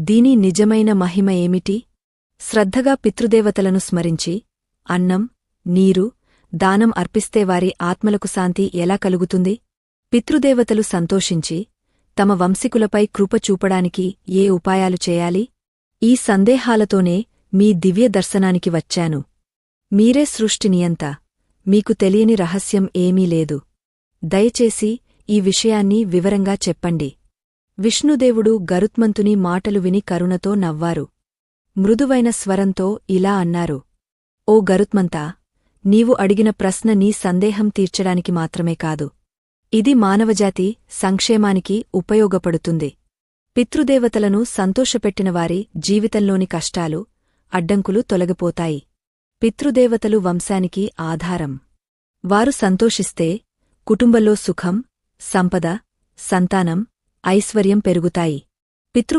దీని నిజమైన మహిమ ఏమిటి? శ్రద్ధగా పితృదేవతలను స్మరించి అన్నం నీరు దానం అర్పిస్తే వారి ఆత్మలకు శాంతి ఎలా కలుగుతుంది? పితృదేవతలు సంతోషించి తమ వంశికులపై కృప చూపడానికి ఏ ఉపాయాలు చేయాలి? ఈ సందేహాలతోనే మీ దివ్య దర్శనానికి వచ్చాను. మీరే సృష్టినియంత మీకు తెలియని రహస్యం ఏమీ లేదు. దయచేసి ఈ విషయాన్ని వివరంగా చెప్పండి. విష్ణుదేవుడు గరుత్మంతుని మాటలు విని కరుణతో నవ్వారు. మృదువైన స్వరంతో ఇలా అన్నారు ఓ గరుత్మంతా నీవు అడిగిన ప్రశ్న నీ సందేహం తీర్చడానికి మాత్రమే కాదు. ఇది మానవజాతి సంక్షేమానికి ఉపయోగపడుతుంది. పితృదేవతలను సంతోషపెట్టినవారి జీవితంలోని కష్టాలు అడ్డంకులు తొలగిపోతాయి. పితృదేవతలు వంశానికి ఆధారం. వారు సంతోషిస్తే కుటుంబంలో సుఖం సంపద సంతానం ఐశ్వర్యం పెరుగుతాయి.